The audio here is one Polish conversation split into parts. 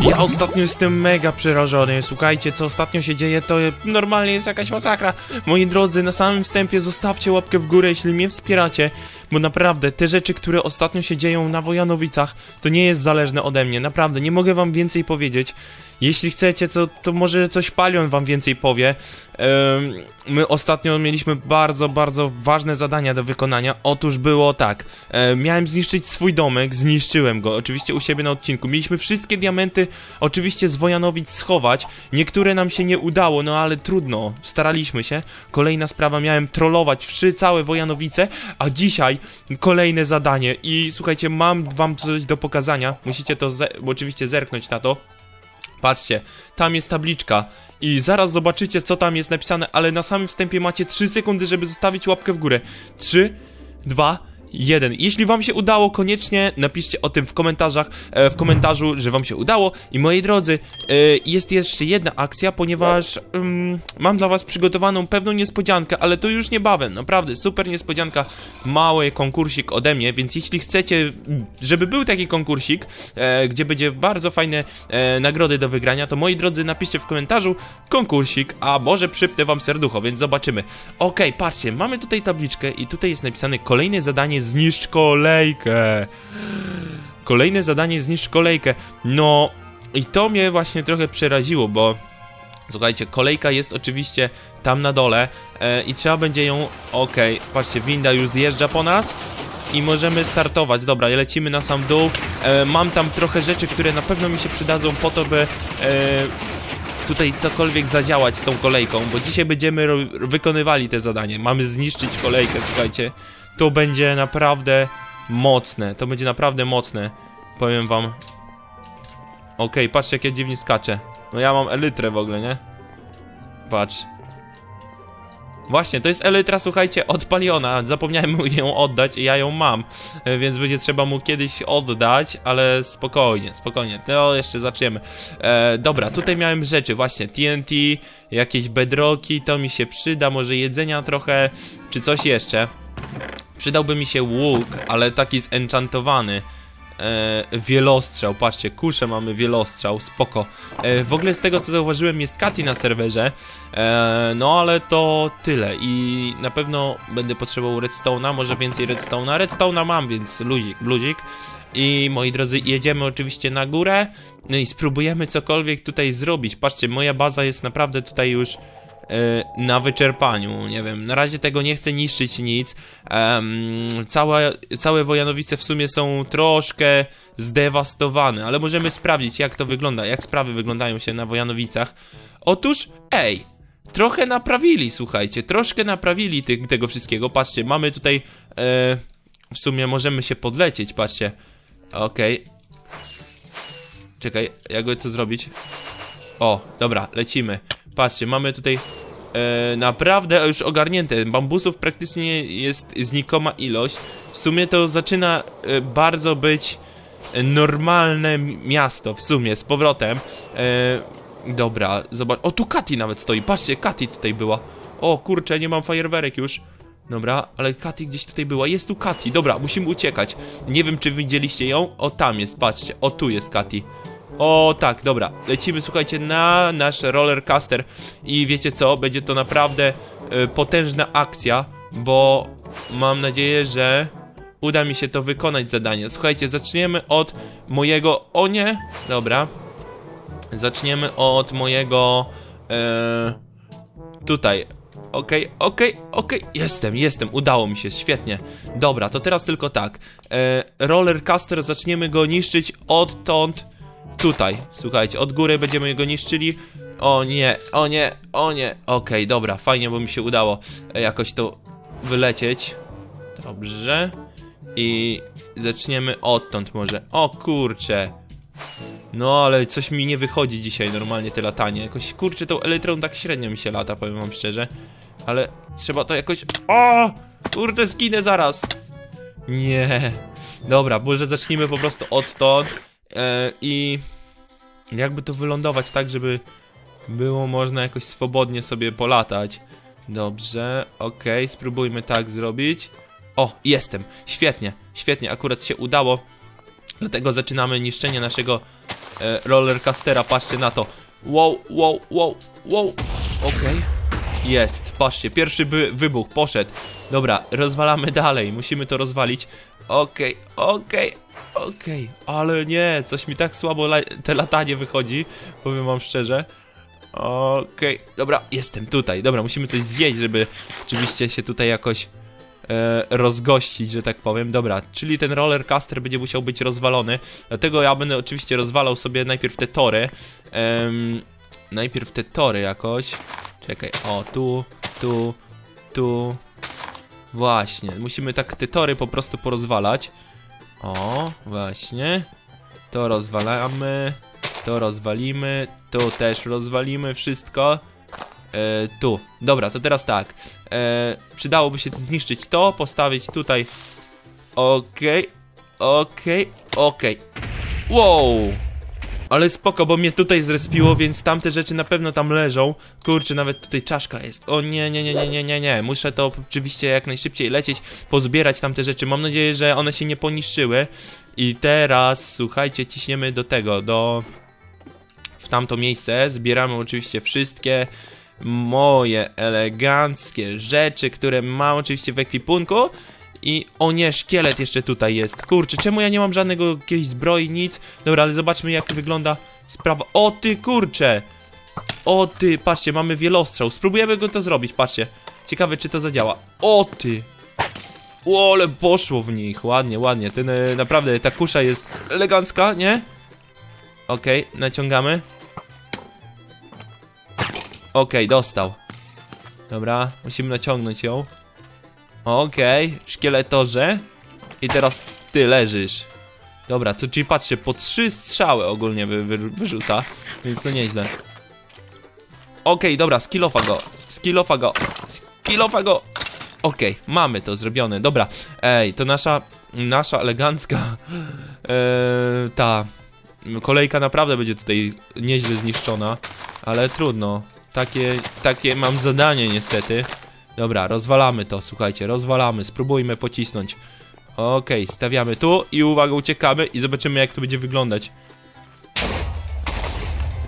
Ja ostatnio jestem mega przerażony. Słuchajcie, co ostatnio się dzieje, to normalnie jest jakaś masakra. Moi drodzy, na samym wstępie zostawcie łapkę w górę, jeśli mnie wspieracie, bo naprawdę te rzeczy, które ostatnio się dzieją na Wojanowicach, to nie jest zależne ode mnie. Naprawdę, nie mogę wam więcej powiedzieć. Jeśli chcecie, to, to może coś Palion wam więcej powie. My ostatnio mieliśmy bardzo, bardzo ważne zadania do wykonania. Otóż było tak. Miałem zniszczyć swój domek, zniszczyłem go, oczywiście u siebie na odcinku. Mieliśmy wszystkie diamenty, oczywiście z Wojanowic schować. Niektóre nam się nie udało, no ale trudno, staraliśmy się. Kolejna sprawa, miałem trollować wszy całe Wojanowice, a dzisiaj kolejne zadanie. I słuchajcie, mam wam coś do pokazania. Musicie to ze oczywiście zerknąć na to. Patrzcie, tam jest tabliczka i zaraz zobaczycie co tam jest napisane, ale na samym wstępie macie 3 sekundy, żeby zostawić łapkę w górę. 3, 2, 1. Jeśli wam się udało, koniecznie napiszcie o tym w komentarzach, e, w komentarzu, że wam się udało. I moi drodzy, e, jest jeszcze jedna akcja, ponieważ mm, mam dla was przygotowaną pewną niespodziankę, ale to już niebawem, naprawdę, super niespodzianka, mały konkursik ode mnie, więc jeśli chcecie, żeby był taki konkursik, e, gdzie będzie bardzo fajne nagrody do wygrania, to moi drodzy, napiszcie w komentarzu konkursik, a może przypnę wam serducho, więc zobaczymy. Okej, patrzcie, mamy tutaj tabliczkę i tutaj jest napisane kolejne zadanie zniszcz kolejkę. Kolejne zadanie zniszcz kolejkę. No i to mnie właśnie trochę przeraziło, bo słuchajcie, kolejka jest oczywiście tam na dole e, i trzeba będzie ją. Okej, patrzcie, winda już zjeżdża po nas. I możemy startować. Dobra, lecimy na sam dół. E, mam tam trochę rzeczy, które na pewno mi się przydadzą po to, by e, tutaj cokolwiek zadziałać z tą kolejką, bo dzisiaj będziemy wykonywali te zadanie. Mamy zniszczyć kolejkę, słuchajcie. To będzie naprawdę mocne. To będzie naprawdę mocne. Powiem wam. Okej, patrzcie jak ja dziwnie skaczę. No ja mam elytrę w ogóle, nie? Patrz. Właśnie, to jest elytra, słuchajcie, od Paliona. Zapomniałem mu ją oddać i ja ją mam. E, Więc będzie trzeba mu kiedyś oddać, ale spokojnie, spokojnie. To jeszcze zaczniemy. E, dobra, tutaj miałem rzeczy, właśnie TNT, jakieś bedroki, to mi się przyda, może jedzenia trochę, czy coś jeszcze. Przydałby mi się łuk, ale taki zenchantowany. E, wielostrzał, patrzcie, kuszę mamy wielostrzał, spoko. E, w ogóle z tego co zauważyłem jest Kati na serwerze, e, no ale to tyle i na pewno będę potrzebował redstone'a, może więcej redstone'a. Redstone'a mam, więc luzik, luzik. I moi drodzy, jedziemy oczywiście na górę, no i spróbujemy cokolwiek tutaj zrobić. Patrzcie, moja baza jest naprawdę tutaj już na wyczerpaniu. Nie wiem, na razie tego nie chcę niszczyć nic. Całe, całe Wojanowice w sumie są troszkę zdewastowane, ale możemy sprawdzić, jak to wygląda, jak sprawy wyglądają się na Wojanowicach. Otóż, ej, trochę naprawili, słuchajcie, troszkę naprawili ty, tego wszystkiego. Patrzcie, mamy tutaj, e, w sumie możemy się podlecieć, patrzcie. Okej. Czekaj, jakby to zrobić? O, dobra, lecimy. Patrzcie, mamy tutaj e, naprawdę już ogarnięte. Bambusów praktycznie jest znikoma ilość. W sumie to zaczyna e, bardzo być normalne miasto, w sumie, z powrotem. E, dobra, zobacz. O, tu Kati nawet stoi. Patrzcie, Kati tutaj była. O, kurczę, nie mam fajerwerek już. Dobra, ale Kati gdzieś tutaj była. Jest tu Kati. Dobra, musimy uciekać. Nie wiem, czy widzieliście ją. O, tam jest, patrzcie. O, tu jest Kati. O tak, dobra, lecimy słuchajcie na nasz rollercaster i wiecie co, będzie to naprawdę e, potężna akcja, bo mam nadzieję, że uda mi się to wykonać zadanie. Słuchajcie, zaczniemy od mojego, o nie, dobra, zaczniemy od mojego, e, tutaj, Okej, okej, okej, jestem, jestem, udało mi się, świetnie. Dobra, to teraz tylko tak. E, rollercaster zaczniemy go niszczyć odtąd tutaj. Słuchajcie, od góry będziemy go niszczyli. O nie, o nie, o nie. Okej, dobra, fajnie, bo mi się udało e, jakoś to wylecieć. Dobrze. I zaczniemy odtąd może. O kurcze. No, ale coś mi nie wychodzi dzisiaj normalnie te latanie. Jakoś kurczę tą elytrą tak średnio mi się lata, powiem wam szczerze. Ale trzeba to jakoś. O! Kurde, zginę zaraz. Nie. Dobra, może zacznijmy po prostu odtąd. E, I jakby to wylądować tak, żeby było można jakoś swobodnie sobie polatać. Dobrze, okej, spróbujmy tak zrobić. O, jestem, świetnie, świetnie, akurat się udało. Dlatego zaczynamy niszczenie naszego e, rollercoastera, patrzcie na to. Wow, wow, wow, wow. Okej. Jest, patrzcie, pierwszy wybuch, poszedł. Dobra, rozwalamy dalej, musimy to rozwalić. Okej, okej, okej. Ale nie, coś mi tak słabo la te latanie wychodzi, powiem wam szczerze. Okej, dobra, jestem tutaj. Dobra, musimy coś zjeść, żeby oczywiście się tutaj jakoś e, rozgościć, że tak powiem. Dobra, czyli ten roller coaster będzie musiał być rozwalony. Dlatego ja będę oczywiście rozwalał sobie najpierw te tory. Najpierw te tory jakoś. Czekaj, o, tu, tu, tu. Właśnie, musimy tak te tory po prostu porozwalać. O, właśnie. To rozwalamy. To rozwalimy. Tu też rozwalimy wszystko. E, tu. Dobra, to teraz tak. E, przydałoby się zniszczyć to, postawić tutaj. Okej, okej, okej. Wow! Ale spoko, bo mnie tutaj zrespiło, więc tamte rzeczy na pewno tam leżą. Kurczę, nawet tutaj czaszka jest. O nie, nie, nie, nie, nie, nie, nie. Muszę to oczywiście jak najszybciej lecieć, pozbierać tamte rzeczy. Mam nadzieję, że one się nie poniszczyły. I teraz, słuchajcie, ciśniemy do tego, do... W tamto miejsce. Zbieramy oczywiście wszystkie moje eleganckie rzeczy, które mam oczywiście w ekwipunku. I o nie, szkielet jeszcze tutaj jest. Kurczę, czemu ja nie mam żadnego jakiejś zbroi, nic? Dobra, ale zobaczmy jak wygląda sprawa. O ty kurczę! O ty, patrzcie, mamy wielostrzał. Spróbujemy go to zrobić, patrzcie. Ciekawe czy to zadziała. O ty! O, ale poszło w nich. Ładnie, ładnie. Ten e, naprawdę ta kusza jest elegancka, nie? Okej, naciągamy. Okej, dostał. Dobra, musimy naciągnąć ją. Okej, szkieletorze. I teraz ty leżysz. Dobra, to czyli patrzcie, po trzy strzały ogólnie wy, wy, wyrzuca, więc to nieźle. Okej, dobra, skillofa go, skillofa go, skillofa go. Okej, mamy to zrobione, dobra. Ej, to nasza, nasza elegancka, e, ta kolejka naprawdę będzie tutaj nieźle zniszczona, ale trudno. Takie, takie mam zadanie niestety. Dobra, rozwalamy to, słuchajcie, rozwalamy, spróbujmy pocisnąć. Okej, stawiamy tu i uwaga, uciekamy i zobaczymy jak to będzie wyglądać.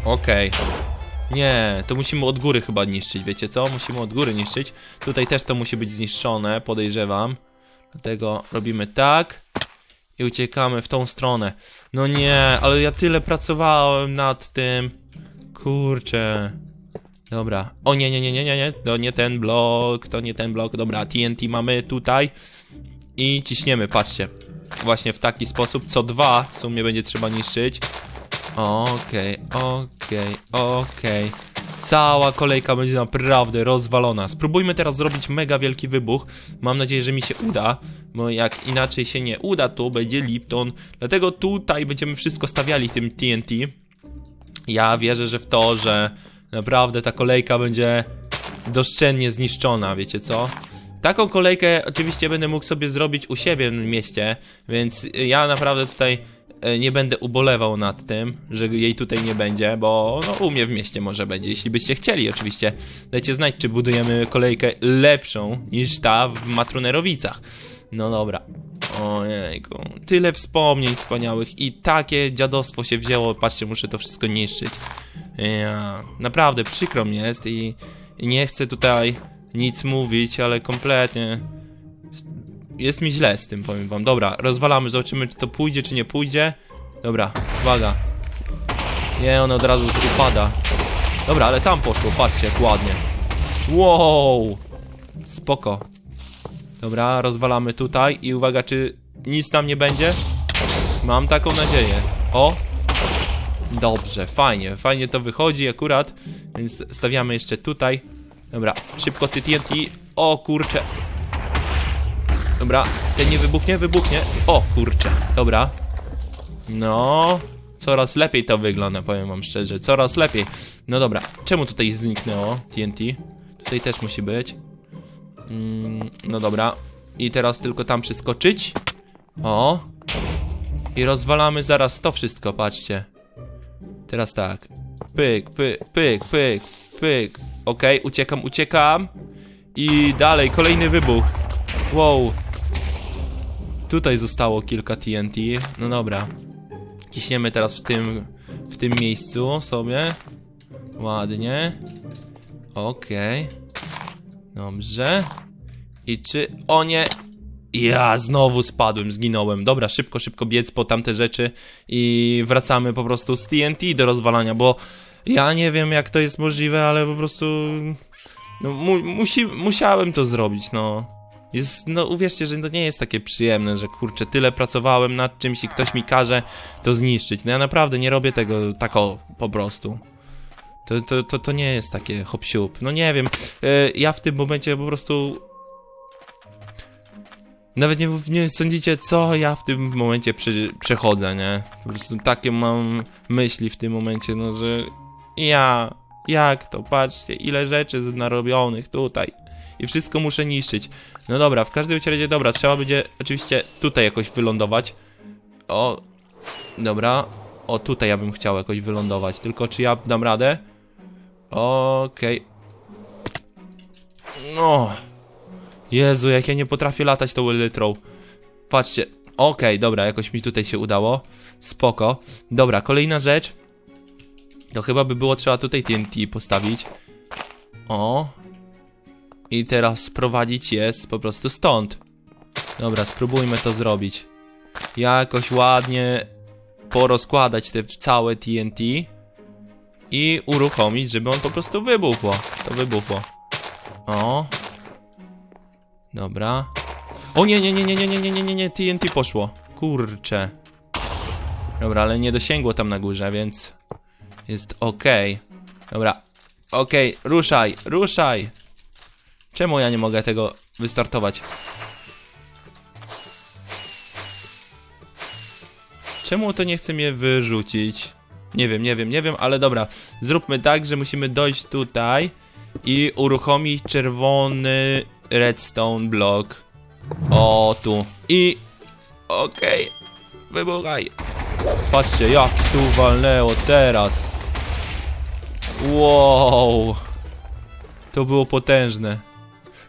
Okej. Nie, to musimy od góry chyba niszczyć, wiecie co? Musimy od góry niszczyć. Tutaj też to musi być zniszczone, podejrzewam. Dlatego robimy tak i uciekamy w tą stronę. No nie, ale ja tyle pracowałem nad tym. Kurczę. Dobra. O nie, nie, nie, nie, nie, nie. To nie ten blok, to nie ten blok. Dobra, TNT mamy tutaj. I ciśniemy, patrzcie. Właśnie w taki sposób. Co dwa w sumie będzie trzeba niszczyć. Okej, okej, okej. Cała kolejka będzie naprawdę rozwalona. Spróbujmy teraz zrobić mega wielki wybuch. Mam nadzieję, że mi się uda, bo jak inaczej się nie uda, to będzie Lipton. Dlatego tutaj będziemy wszystko stawiali tym TNT. Ja wierzę, że w to, że naprawdę ta kolejka będzie doszczętnie zniszczona, wiecie co? Taką kolejkę oczywiście będę mógł sobie zrobić u siebie w mieście, więc ja naprawdę tutaj e, nie będę ubolewał nad tym, że jej tutaj nie będzie, bo no u mnie w mieście może będzie, jeśli byście chcieli oczywiście. Dajcie znać, czy budujemy kolejkę lepszą niż ta w Matrunerowicach. No dobra. Ojejku, tyle wspomnień wspaniałych i takie dziadostwo się wzięło, patrzcie, muszę to wszystko niszczyć. Ja, naprawdę przykro mi jest i, i nie chcę tutaj nic mówić, ale kompletnie jest mi źle z tym, powiem wam. Dobra, rozwalamy, zobaczymy czy to pójdzie, czy nie pójdzie. Dobra, uwaga. Nie, on od razu upada. Dobra, ale tam poszło, patrzcie jak ładnie. Wow! Spoko. Dobra, rozwalamy tutaj i uwaga, czy nic tam nie będzie? Mam taką nadzieję. O! Dobrze, fajnie, fajnie to wychodzi akurat, więc stawiamy jeszcze tutaj. Dobra, szybko ty TNT. O kurcze. Dobra, ten nie wybuchnie, wybuchnie. O kurcze, dobra. No, coraz lepiej to wygląda, powiem wam szczerze, coraz lepiej. No dobra, czemu tutaj zniknęło TNT? Tutaj też musi być. Mm, no dobra. I teraz tylko tam przeskoczyć. O. I rozwalamy zaraz to wszystko, patrzcie. Teraz tak. Pyk, pyk, pyk, pyk, pyk. Okej, uciekam, uciekam. I dalej, kolejny wybuch. Wow. Tutaj zostało kilka TNT. No dobra. Ciśniemy teraz w tym, tym miejscu sobie. Ładnie. Okej. Dobrze. I czy... O nie! Ja znowu spadłem, zginąłem. Dobra, szybko, szybko biec po tamte rzeczy i wracamy po prostu z TNT do rozwalania, bo ja nie wiem jak to jest możliwe, ale po prostu no, mu, musi, musiałem to zrobić, no. Jest, no uwierzcie, że to nie jest takie przyjemne, że kurczę, tyle pracowałem nad czymś i ktoś mi każe to zniszczyć. No ja naprawdę nie robię tego tak o, po prostu. To, to, to, to nie jest takie hop siup. No nie wiem, e, ja w tym momencie po prostu nawet nie, nie sądzicie, co ja w tym momencie prze, przechodzę, nie? Po prostu takie mam myśli w tym momencie, no że ja, jak to, patrzcie, ile rzeczy narobionych tutaj. I wszystko muszę niszczyć. No dobra, w każdym razie, dobra, trzeba będzie oczywiście tutaj jakoś wylądować. O, dobra. O, tutaj ja bym chciał jakoś wylądować, tylko czy ja dam radę? Okej. No. Jezu, jak ja nie potrafię latać tą elytrą. Patrzcie. Okej, dobra, jakoś mi tutaj się udało. Spoko. Dobra, kolejna rzecz. To chyba by było trzeba tutaj TNT postawić. O. I teraz sprowadzić je po prostu stąd. Dobra, spróbujmy to zrobić. Jakoś ładnie porozkładać te całe TNT i uruchomić, żeby on po prostu wybuchło. To wybuchło. O. Dobra. O nie, nie, nie, nie, nie, nie, nie, nie, nie, nie, TNT poszło. Kurcze. Dobra, ale nie dosięgło tam na górze, więc jest okej. Dobra. Okej, ruszaj, ruszaj. Czemu ja nie mogę tego wystartować? Czemu to nie chce mnie wyrzucić? Nie wiem, nie wiem, nie wiem, ale dobra. Zróbmy tak, że musimy dojść tutaj i uruchomić czerwony redstone block. O, tu. I... Okej. Wybuchaj. Patrzcie, jak tu walnęło teraz. Wow. To było potężne.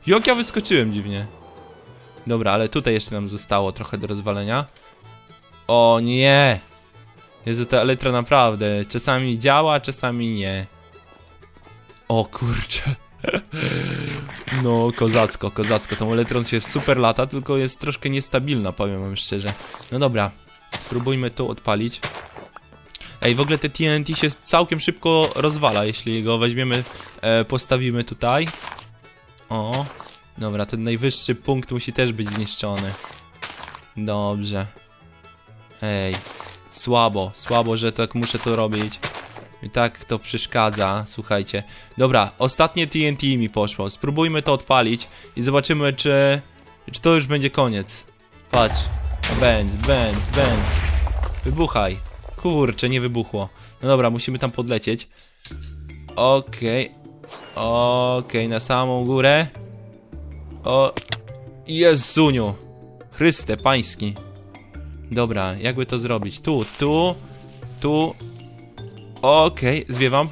Jak ja wyskoczyłem dziwnie. Dobra, ale tutaj jeszcze nam zostało trochę do rozwalenia. O nie! Jezu, ta elytra naprawdę czasami działa, czasami nie. O kurczę. No, kozacko, kozacko. Tą elytrą się super lata, tylko jest troszkę niestabilna, powiem wam szczerze. No dobra, spróbujmy tu odpalić. Ej, w ogóle te TNT się całkiem szybko rozwala, jeśli go weźmiemy, e, postawimy tutaj. O, dobra, ten najwyższy punkt musi też być zniszczony. Dobrze. Ej, słabo, słabo, że tak muszę to robić. I tak to przeszkadza, słuchajcie. Dobra, ostatnie TNT mi poszło. Spróbujmy to odpalić i zobaczymy, czy, czy to już będzie koniec. Patrz. Benz, benz, benz. Wybuchaj. Kurczę, nie wybuchło. No dobra, musimy tam podlecieć. Okej. Okej, na samą górę. O. Jezuniu. Chryste pański. Dobra, jakby to zrobić? Tu, tu, tu. Okej, zwiewam.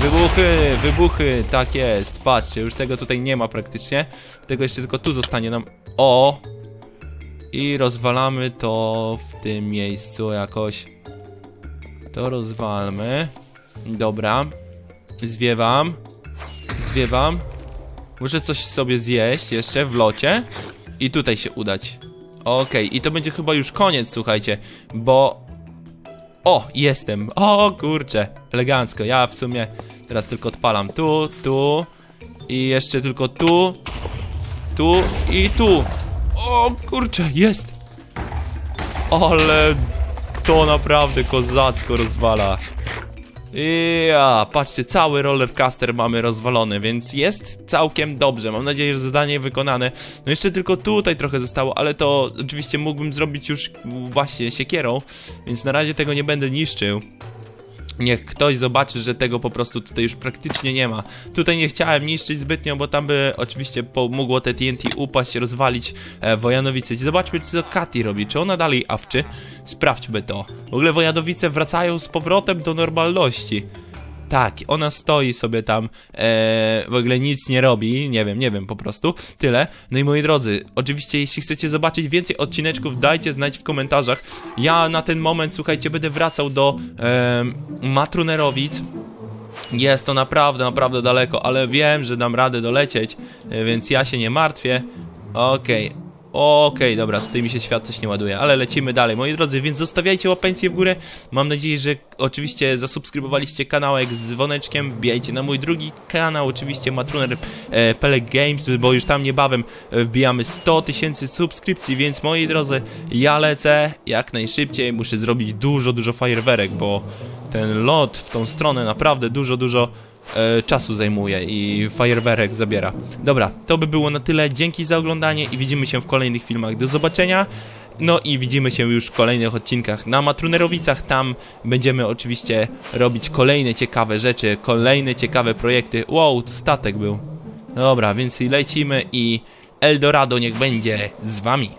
Wybuchy, wybuchy, tak jest. Patrzcie, już tego tutaj nie ma praktycznie. Tego jeszcze tylko tu zostanie nam. O! I rozwalamy to w tym miejscu jakoś. To rozwalmy. Dobra. Zwiewam. Zwiewam. Muszę coś sobie zjeść jeszcze w locie. I tutaj się udać. Okej, i to będzie chyba już koniec, słuchajcie, bo... O, jestem. O, kurczę, elegancko. Ja w sumie teraz tylko odpalam tu, tu i jeszcze tylko tu, tu i tu. O, kurczę, jest. Ale to naprawdę kozacko rozwala. Ja, patrzcie, cały rollercoaster mamy rozwalony, więc jest całkiem dobrze. Mam nadzieję, że zadanie wykonane. No jeszcze tylko tutaj trochę zostało, ale to oczywiście mógłbym zrobić już właśnie siekierą, więc na razie tego nie będę niszczył. Niech ktoś zobaczy, że tego po prostu tutaj już praktycznie nie ma. Tutaj nie chciałem niszczyć zbytnio, bo tam by oczywiście pomogło te TNT upaść, rozwalić e, Wojanowice. Zobaczmy, co Katy robi. Czy ona dalej awczy? Sprawdźmy to. W ogóle Wojanowice wracają z powrotem do normalności. Tak, ona stoi sobie tam, e, w ogóle nic nie robi, nie wiem, nie wiem po prostu, tyle. No i moi drodzy, oczywiście jeśli chcecie zobaczyć więcej odcineczków, dajcie znać w komentarzach. Ja na ten moment, słuchajcie, będę wracał do e, Matrunerowic. Jest to naprawdę, naprawdę daleko, ale wiem, że dam radę dolecieć, e, więc ja się nie martwię. Okej, okej, dobra, tutaj mi się świat coś nie ładuje, ale lecimy dalej, moi drodzy, więc zostawiajcie łapencję w górę. Mam nadzieję, że oczywiście zasubskrybowaliście kanałek z dzwoneczkiem, wbijajcie na mój drugi kanał, oczywiście Matruner e, Pelek Games, bo już tam niebawem e, wbijamy 100 tysięcy subskrypcji, więc moi drodzy, ja lecę jak najszybciej, muszę zrobić dużo, dużo fajerwerek, bo ten lot w tą stronę naprawdę dużo, dużo e, czasu zajmuje i fajerwerek zabiera. Dobra, to by było na tyle. Dzięki za oglądanie i widzimy się w kolejnych filmach. Do zobaczenia. No i widzimy się już w kolejnych odcinkach na Matrunerowicach. Tam będziemy oczywiście robić kolejne ciekawe rzeczy, kolejne ciekawe projekty. Wow, statek był. Dobra, więc lecimy i Eldorado niech będzie z wami.